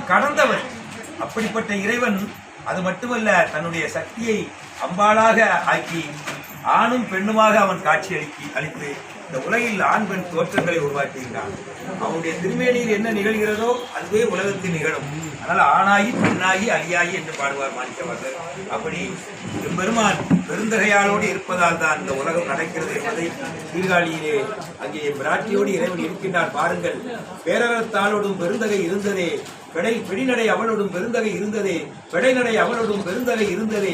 அவைகளெல்லாம் கடந்தவர். அப்படிப்பட்ட இறைவன் அது மட்டுமல்ல தன்னுடைய சக்தியை அம்பாளாக ஆக்கி ஆணும் பெண்ணுமாக அவன் காட்சி அளித்து அளித்து இந்த உலகில் ஆண் பெண் தோற்றங்களை உருவாக்குகின்றான் அவனுடைய திருமேனியில் என்ன நிகழ்கிறதோ அதுவே உலகத்தில் நிகழும். அதனால் ஆணாகி பெண்ணாகி அழியாகி என்று பாடுவார் மாணிக்கவாசர். அப்படி பெருமான் பெருந்தகையாளோடு இருப்பதால் தான் இந்த உலகம் நடக்கிறது என்பதை சீர்காழியிலே அங்கே பிராட்டியோடு இறைவன் இருக்கின்றார். பாருங்கள் பேரறத்தாளோடும் பெருந்தகை இருந்ததே பெடை பிடிநடை அவளோடும் பெருந்தகை இருந்ததே பெடைநடை அவளோடும் பெருந்தகை இருந்ததே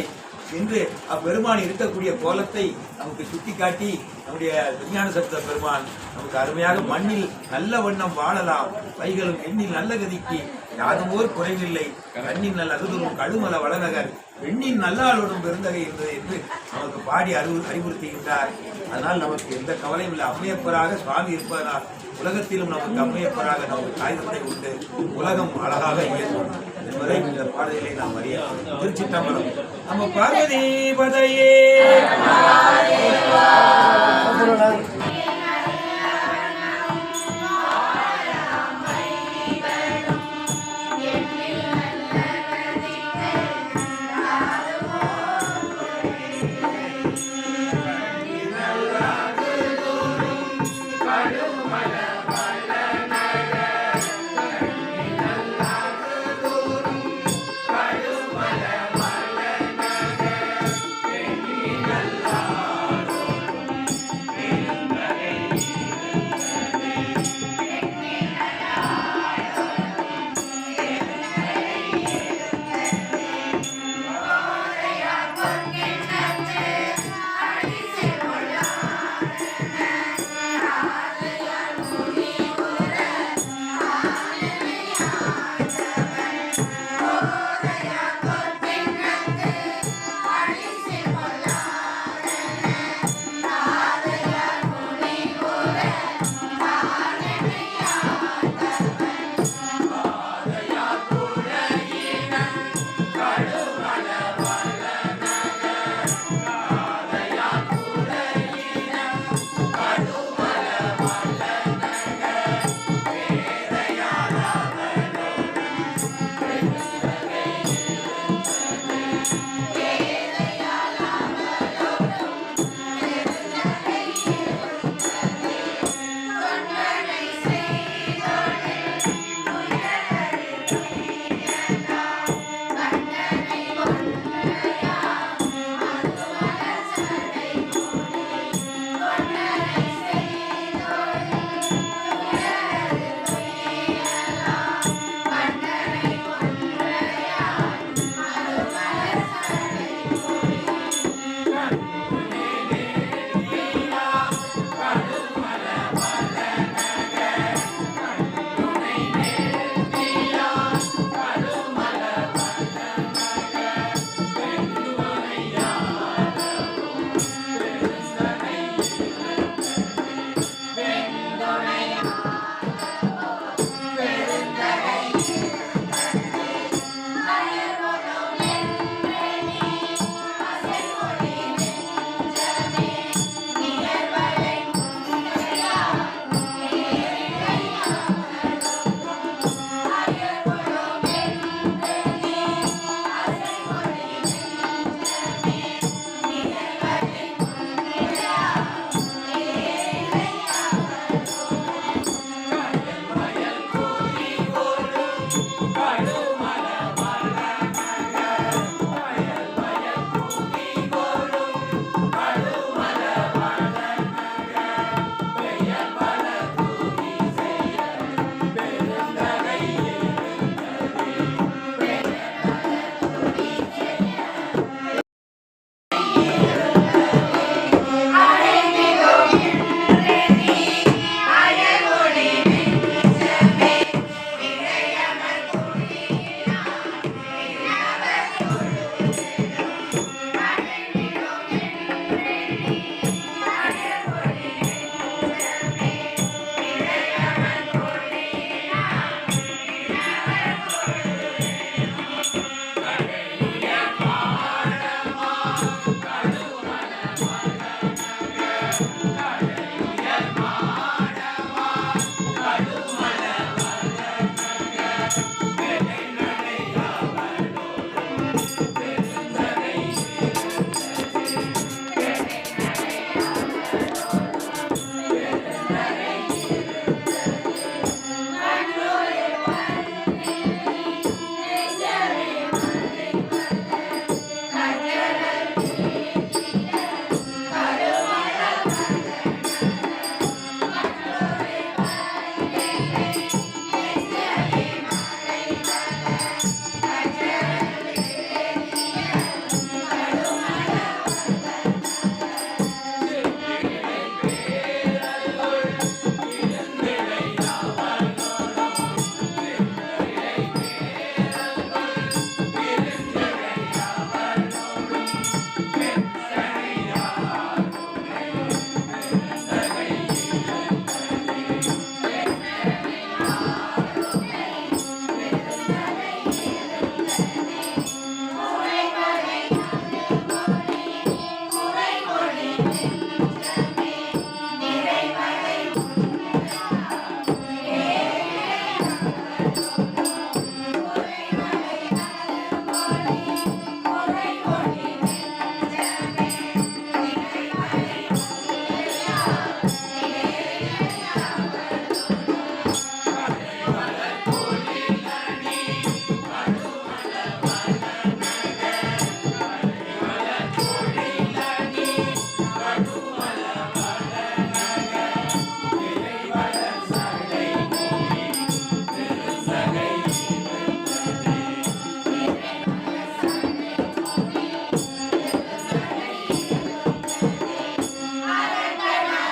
என்று அப்பெருமான் இருக்கக்கூடிய கோலத்தை நமக்கு சுட்டிக்காட்டி நம்முடைய விஞ்ஞான சப்த பெருமான் நமக்கு அருமையாக மண்ணில் நல்ல வண்ணம் வாழலாம் வைகளும் எண்ணில் நல்ல கதிக்கு யாதுமோர் குறைவில்லை. கண்ணின் நல்ல அருதுரும் கழுமல வளநகர் பெண்ணின் நல்லாளோடும் பெருந்தகை இருந்தது என்று நமக்கு பாடி அறிவு அறிவுறுத்துகின்றார். அதனால் நமக்கு எந்த கவலையும் இல்லை. அம்மையப்பராக சுவாமி இருப்பதனால் உலகத்திலும் நமக்கு அம்மையப்பராக நமக்கு காகிதத்தை உண்டு. உலகம் அழகாக இயங்கும். வரை இந்த பாடல்களை நாம் அறியலாம் திருச்சிட்டம்பலம் நம்ம பார்வதி பதையே.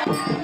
감사합니다.